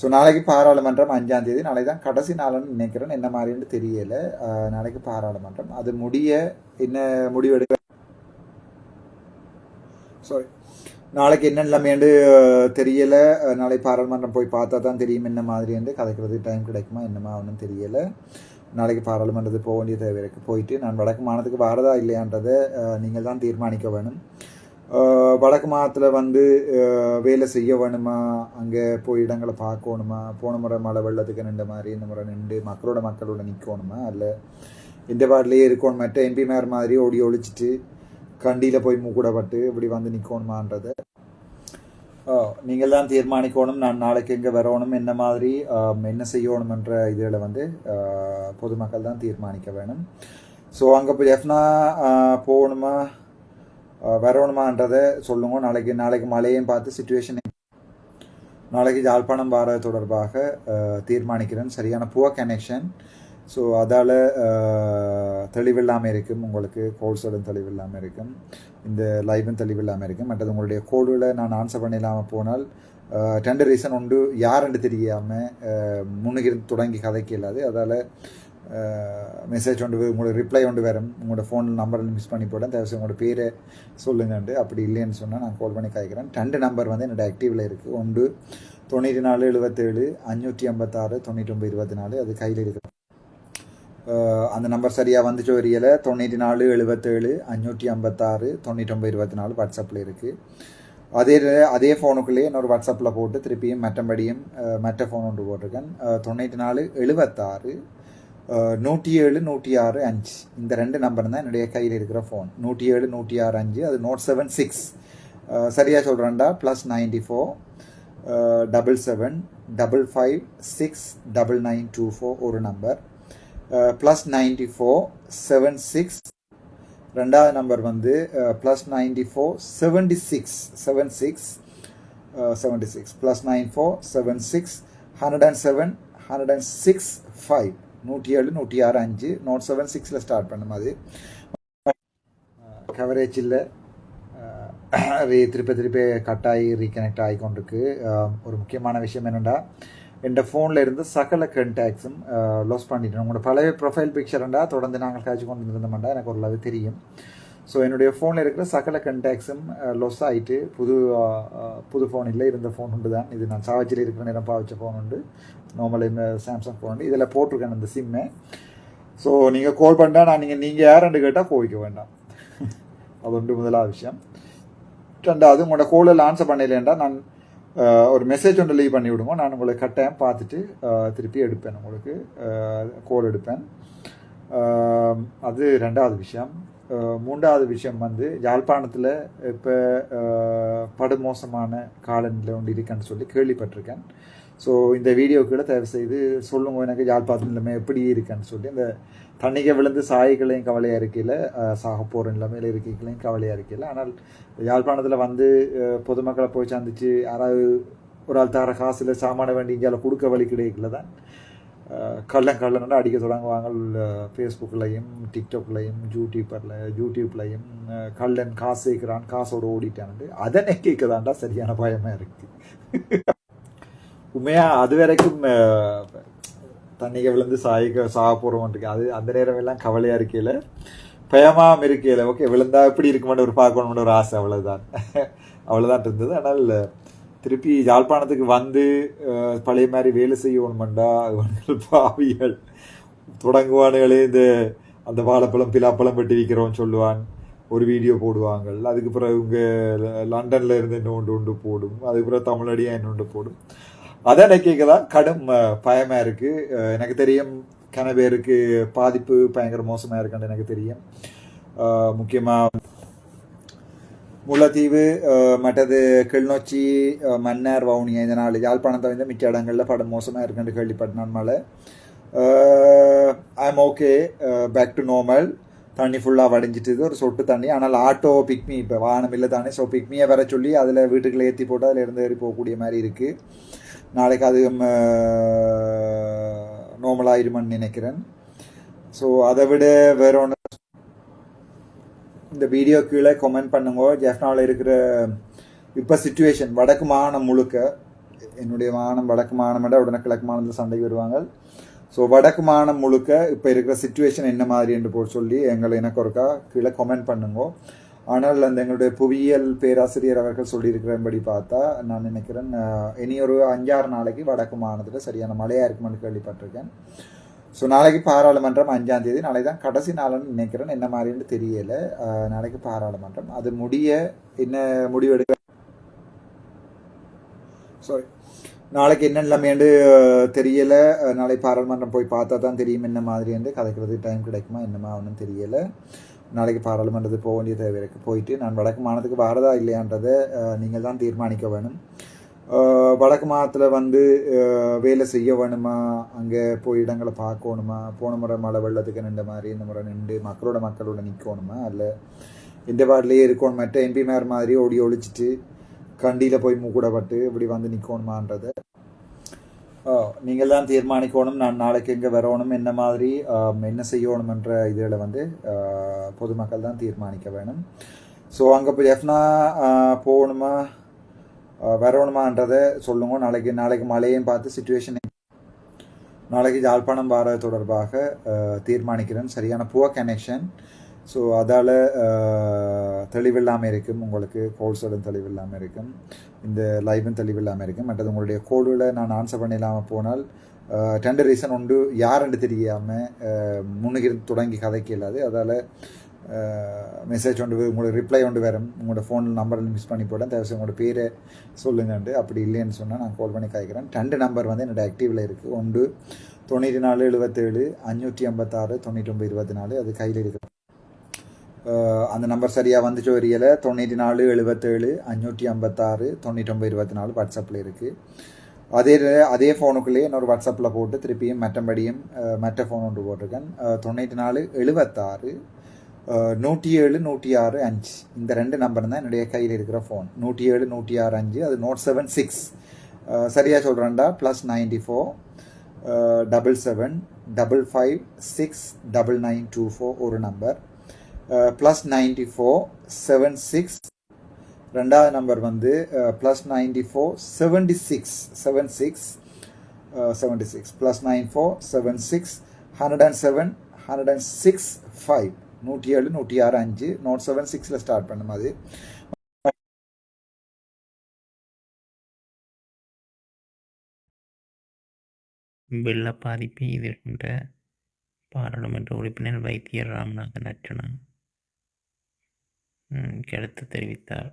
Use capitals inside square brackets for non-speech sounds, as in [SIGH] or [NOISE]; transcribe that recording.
So நாளைக்கு பாராளுமன்றம் அஞ்சாம் தேதி. நாளைக்கு தான் கடைசி நாள்னு நினைக்கிறேன். என்ன மாதிரின்னு தெரியலை. நாளைக்கு பாராளுமன்றம். அது முடிய என்ன முடிவெடுக்க சாரி நாளைக்கு என்ன தெரியலை. நாளைக்கு பாராளுமன்றம் போய் பார்த்தா தான் தெரியும் என்ன மாதிரின்னு. கதைக்கிறதுக்கு டைம் கிடைக்குமா என்னமா ஒன்றும் நாளைக்கு பாராளுமன்றத்துக்கு போக வேண்டிய தேவை இருக்குது போயிட்டு நான் வடக்கு மாநிலத்துக்கு வரதா இல்லையான்றதை நீங்கள் தான் தீர்மானிக்க வேணும். வடக்கு மாதத்தில் வந்து வேலை செய்ய வேணுமா? அங்கே போய் இடங்களை பார்க்கணுமா? போன முறை மழை வெள்ளத்துக்கு நின்ற மாதிரி இந்த முறை நின்று மக்களோட மக்களோட நிற்கணுமா அல்ல இந்த பாட்டிலேயே இருக்கணும் மற்ற எம்பிமார் மாதிரி ஓடி ஒழிச்சிட்டு கண்டியில் போய் மூக்கூடப்பட்டு இப்படி வந்து நிற்கணுமான்றத நீங்கள் தான் தீர்மானிக்கணும். நான் நாளைக்கு எங்கே வரணும். என்ன மாதிரி என்ன செய்யணுமன்ற இதில் வந்து பொதுமக்கள் தான் தீர்மானிக்க வேணும். ஸோ அங்கே போய் எஃப்னா போகணுமா? வரணுமான்றதை சொல்லுங்க. நாளைக்கு நாளைக்கு மழையும் பார்த்து சுச்சுவேஷன் நாளைக்கு யாழ்ப்பாணம் வர தொடர்பாக தீர்மானிக்கிறேன். சரியான புவர் கனெக்ஷன் ஸோ அதால் தெளிவில்லாமல் இருக்கும். உங்களுக்கு கோல்ஸோட தெளிவில்லாமல் இருக்கும். இந்த லைவும் தெளிவில்லாமல் இருக்கும். மற்றது உங்களுடைய கோடில் நான் ஆன்சர் பண்ணிடலாமல் போனால் ரெண்டு ரீசன் உண்டு. யாருன்னு தெரியாமல் முன்னுக்கு தொடங்கி கதைக்க இல்லாது அதால் மெசேஜ் ஒன்று உங்களோட ரிப்ளை ஒன்று வரும். உங்களோட ஃபோன் நம்பர் மிஸ் பண்ணி போட்டேன் தயவுசெய்து உங்களோட பேரை சொல்லுங்கன்ட்டு. அப்படி இல்லைன்னு சொன்னால் நான் கால் பண்ணி காய்க்கிறேன். ரெண்டு நம்பர் வந்து என்னோட ஆக்டிவில் இருக்குது ஒன்று தொண்ணூற்றி நாலு எழுபத்தேழு அஞ்சூற்றி ஐம்பத்தாறு தொண்ணூற்றி ஒம்பது இருபத்தி நாலு. அது கையில் இருக்குது அந்த நம்பர் சரியாக வந்துச்சு வரியல தொண்ணூற்றி நாலு எழுபத்தேழு அஞ்சூற்றி ஐம்பத்தாறு தொண்ணூற்றொம்பது இருபத்தி நாலு வாட்ஸ்அப்பில் இருக்குது அதே அதே ஃபோனுக்குள்ளேயே இன்னொரு வாட்ஸ்அப்பில் போட்டு திருப்பியும் மற்றபடியும் மற்ற ஃபோன் ஒன்று போட்டிருக்கேன். தொண்ணூற்றி நாலு எழுபத்தாறு நூற்றி ஏழு நூற்றி ஆறு அஞ்சு. இந்த ரெண்டு நம்பர் தான் என்னுடைய கையில் இருக்கிற ஃபோன் நூற்றி ஏழு நூற்றி ஆறு அஞ்சு. அது நோட் செவன் சிக்ஸ் சரியாக சொல்கிறேன்டா plus ninety four double seven double five six double nine two four ஒரு number plus ninety four seven six ரெண்டாவது நம்பர் வந்து plus ninety four seventy six seven six seventy six plus nine four seven six hundred and seven hundred and six five நூற்றி ஏழு நூற்றி ஆறு அஞ்சு note seven சிக்ஸில் start பண்ணும் அது. கவரேஜ் இல்லை. திருப்பி திருப்பி கட் ஆகி ரீகனெக்ட் ஆகி கொண்டிருக்கு. ஒரு முக்கியமான விஷயம் என்னென்னா என் ஃபோனில் இருந்து சகல கண்டாக்ட்ஸும் லாஸ் பண்ணிட்டேன். உங்களோட பழைய ப்ரொஃபைல் பிக்சர்ண்டா தொடர்ந்து நாங்கள் காய்ச்சி கொண்டு இருந்தோம்டா எனக்கு ஓரளவு தெரியும். ஸோ என்னுடைய ஃபோனில் இருக்கிற சகல கண்டாக்ட்ஸும் லொஸ் ஆகிட்டு புது புது ஃபோன் இல்லை இருந்த ஃபோன் உண்டு தான். இது நான் சாவச்சியில் இருக்கிற நேரம் பாவச்ச ஃபோன் உண்டு. நார்மல் இந்த சாம்சங் ஃபோன் உண்டு. இதில் போட்டிருக்கேன் அந்த சிம்மை ஸோ நீங்கள் கால் பண்ணால் நான் நீங்கள் நீங்கள் யாருன்னு கேட்டால் கோவிக்க வேண்டாம். [LAUGHS] அது ஒன்று முதலாக விஷயம். ரெண்டாவது உங்களோட கோலில் ஆன்சர் பண்ணலைன்றா நான் ஒரு மெசேஜ் ஒன்று லீவ் பண்ணி விடுங்க. நான் உங்களை கட்டாயம் பார்த்துட்டு திருப்பி எடுப்பேன் உங்களுக்கு. கோல் எடுப்பேன். அது ரெண்டாவது விஷயம். மூன்றாவது விஷயம் வந்து யாழ்ப்பாணத்தில் இப்போ படுமோசமான காலநிலை ஒன்று இருக்கேன்னு சொல்லி கேள்விப்பட்டிருக்கேன். ஸோ இந்த வீடியோ கூட தயவு செய்து சொல்லுங்க எனக்கு யாழ்ப்பாணத்து நிலைமை எப்படி இருக்குன்னு சொல்லி. இந்த தண்ணிக்க விழுந்து சாய்களையும் கவலையாக இருக்கையில் சாக போகிற நிலைமையில் இருக்கைகளையும் கவலையாக இருக்கையில். ஆனால் யாழ்ப்பாணத்தில் வந்து பொதுமக்களை போய் சந்திச்சு யாராவது ஒரு ஆள் தர காசில் சாமான வேண்டி இங்கே கொடுக்க வழி கிடைக்கல தான் கள்ளம் கள்ளன் கள்ளன்னு அடிக்க தொடங்குவாங்க. ஃபேஸ்புக்லையும் டிக்டாக்லையும் யூடியூப்பரில் யூடியூப்லையும் கள்ளன் காசு சேர்க்கிறான் காசோடு ஓடிட்டான்ட்டு அதனை கேட்கதாண்டா சரியான பயமாக இருக்குது உண்மையாக அது வரைக்கும் தண்ணிக்கு விழுந்து சாய்க்க சாக போகிறோம்ன்ட்டு அது அந்த நேரம் எல்லாம் கவலையாக இருக்கையில் பயமாம் இருக்கையில் ஓகே விழுந்தா எப்படி இருக்குமென்னு ஒரு பார்க்கணும்னு ஒரு ஆசை அவ்வளோதான் அவ்வளோதான் இருந்தது. ஆனால் திருப்பி யாழ்ப்பாணத்துக்கு வந்து பழைய மாதிரி வேலை செய்யணுமெண்டா பாவிகள். தொடங்குவானுகளே இந்த அந்த வாழைப்பழம் பிலாப்பழம் வெட்டி விற்கிறோம் சொல்லுவான். ஒரு வீடியோ போடுவாங்க அதுக்கு பிறகு இவங்க லண்டனில் இருந்து என்ன ஒன்று ஒன்று போடும். அதுக்கு பிறகு தமிழடியாக என்ன ஒன்று போடும். அதை கேட்க தான் கடும் பயமாக இருக்குது எனக்கு தெரியும் கன பேருக்கு பாதிப்பு பயங்கர மோசமாக இருக்குன்னு எனக்கு தெரியும். முக்கியமாக முல்லைத்தீவு மற்றது கிளிநொச்சி மன்னார் வவுனியா இந்த நாள் யாழ்ப்பாணம் வந்து மிச்ச இடங்களில் படம் மோசமாக இருக்குன்னு கேள்விப்பட்டேன் மழை I okay back to normal தண்ணி ஃபுல்லாக வடிஞ்சிட்டுது ஒரு சொட்டு தண்ணி ஆனால் ஆட்டோ பிக்மி இப்போ வாகனம் இல்லை தானே ஸோ பிக்மியை வர சொல்லி அதில் வீட்டுக்குள்ளே ஏற்றி போட்டு அதில் இருந்து ஏறி போகக்கூடிய மாதிரி இருக்குது நாளைக்கு அது நார்மல் ஆயிருமான்னு நினைக்கிறேன் ஸோ அதை விட வேற ஒன்று இந்த வீடியோ கீழே கமெண்ட் பண்ணுங்க. ஜெஃப்னாவில் இருக்கிற இப்போ சுச்சுவேஷன் வடக்கு மாகாணம் முழுக்க என்னுடைய மாகாணம் வடக்கு மாநிலம் உடனே கிழக்கு மாநிலத்தில் சண்டைக்கு வருவாங்க. ஸோ வடக்கு மாகாணம் முழுக்க இப்போ இருக்கிற சுச்சுவேஷன் என்ன மாதிரி என்று போல் சொல்லி எங்களை எனக்கு ஒருக்கா கீழே கமெண்ட் பண்ணுங்க. ஆனால் அந்த எங்களுடைய புவியியல் பேராசிரியர் அவர்கள் சொல்லியிருக்கிறபடி பார்த்தா நான் நினைக்கிறேன் இனி ஒரு அஞ்சாறு நாளைக்கு வடக்கு மாநிலத்தில் சரியான மழையாக இருக்குமென்னு கேள்விப்பட்டிருக்கேன். ஸோ நாளைக்கு பாராளுமன்றம் அஞ்சாம் தேதி நாளைக்கு தான் கடைசி நாள்னு நினைக்கிறேன். என்ன மாதிரின்னு தெரியல. நாளைக்கு பாராளுமன்றம். அது முடிய என்ன முடிவெடுக்க சாரி நாளைக்கு என்ன தெரியலை. தெரியல நாளைக்கு பாராளுமன்றம் போய் பார்த்தா தான் தெரியும் என்ன மாதிரின்னு. கதைக்கிறதுக்கு டைம் கிடைக்குமா என்னமா ஒன்றும் தெரியல. நாளைக்கு பாராளுமன்றத்துக்கு போக வேண்டிய தேவை இருக்குது போயிட்டு நான் வடக்கு மாநிலத்துக்கு வரதா இல்லையான்றதை நீங்கள் தான் தீர்மானிக்க வேணும். வடக்கு மாதத்தில் வந்து வேலை செய்ய வேணுமா? அங்கே போய் இடங்களை பார்க்கணுமா? போன முறை மழை வெள்ளத்துக்கு நின்ற மாதிரி இந்த முறை நின்று மக்களோட மக்களோட நிற்கணுமா இல்லை இந்த பாட்டிலேயே இருக்கணும்? மற்ற எம்பிமார் மாதிரி ஓடி ஒழிச்சிட்டு கண்டியில் போய் மூக்கூடப்பட்டு இப்படி வந்து நிற்கணுமான்றத நீங்கள் தான் தீர்மானிக்கணும். நான் நாளைக்கு எங்கே வரணும்? என்ன மாதிரி என்ன செய்யணுமன்ற இதில் வந்து பொதுமக்கள் தான் தீர்மானிக்க வேணும். ஸோ அங்கே போய் எஃப்னா போகணுமா? வரணுமான்றதை சொல்லுங்க. நாளைக்கு நாளைக்கு மழையும் பார்த்து சுச்சுவேஷன் நாளைக்கு யாழ்ப்பாணம் வார தொடர்பாக தீர்மானிக்கிறேன். சரியான புவர் கனெக்ஷன் ஸோ அதால் தெளிவில்லாமல் இருக்கும். உங்களுக்கு கோல்ஸோடும் தெளிவில்லாமல் இருக்கும். இந்த லைவும் தெளிவில்லாமல் இருக்கும். மற்றது உங்களுடைய கோடில் நான் ஆன்சர் பண்ணிடாமல் போனால் ஆஹ், ரெண்டு ரீசன் உண்டு. யாருன்னு தெரியாமல் முன்னுகிற தொடங்கி கதைக்க இல்லாது அதால் மெசேஜ் ஒன்று உங்களுக்கு ரிப்ளை ஒன்று வரும் உங்களோட ஃபோன் நம்பரில் மிஸ் பண்ணி போட்டேன். தேவையான உங்களோட பேரை சொல்லுங்கண்டு அப்படி இல்லைன்னு சொன்னால் நான் கால் பண்ணி காய்க்கிறேன். ரெண்டு நம்பர் வந்து என்னோட ஆக்டிவில் இருக்குது ஒன்று தொண்ணூற்றி நாலு எழுபத்தேழு அஞ்சூற்றி ஐம்பத்தாறு தொண்ணூற்றி ஒம்பது இருபத்தி நாலு. அது கையில் இருக்கு. அந்த நம்பர் சரியாக வந்துச்சு வரியல தொண்ணூற்றி நாலு எழுபத்தேழு அஞ்சூற்றி ஐம்பத்தாறு தொண்ணூற்றொம்பது இருபத்தி நாலு வாட்ஸ்அப்பில் இருக்குது அதே அதே ஃபோனுக்குள்ளேயே இன்னொரு வாட்ஸ்அப்பில் போட்டு திருப்பியும் மற்றபடியும் மற்ற ஃபோன் ஒன்று போட்டிருக்கேன். தொண்ணூற்றி நாலு எழுபத்தாறு நூற்றி ஏழு நூற்றி ஆறு அஞ்சு. இந்த ரெண்டு நம்பர் தான் என்னுடைய கையில் இருக்கிற ஃபோன் நூற்றி ஏழு நூற்றி ஆறு அஞ்சு. அது நோட் செவன் சிக்ஸ் சரியாக சொல்கிறேன்டா plus ninety four double seven double five six double nine two four ஒரு number plus ninety four seven six ரெண்டாவது நம்பர் வந்து plus ninety four seventy six seven six seventy six plus nine four seven six hundred and seven hundred and six five நூற்றி ஏழு நூற்றி ஆறு அஞ்சு note seven சிக்ஸில் start பண்ணும் அது. வெள்ள பாதிப்பை எதிர்கின்ற பாராளுமன்ற உறுப்பினர் வைத்தியர் ராமநாதன் அர்ச்சனா கருத்து தெரிவித்தார்.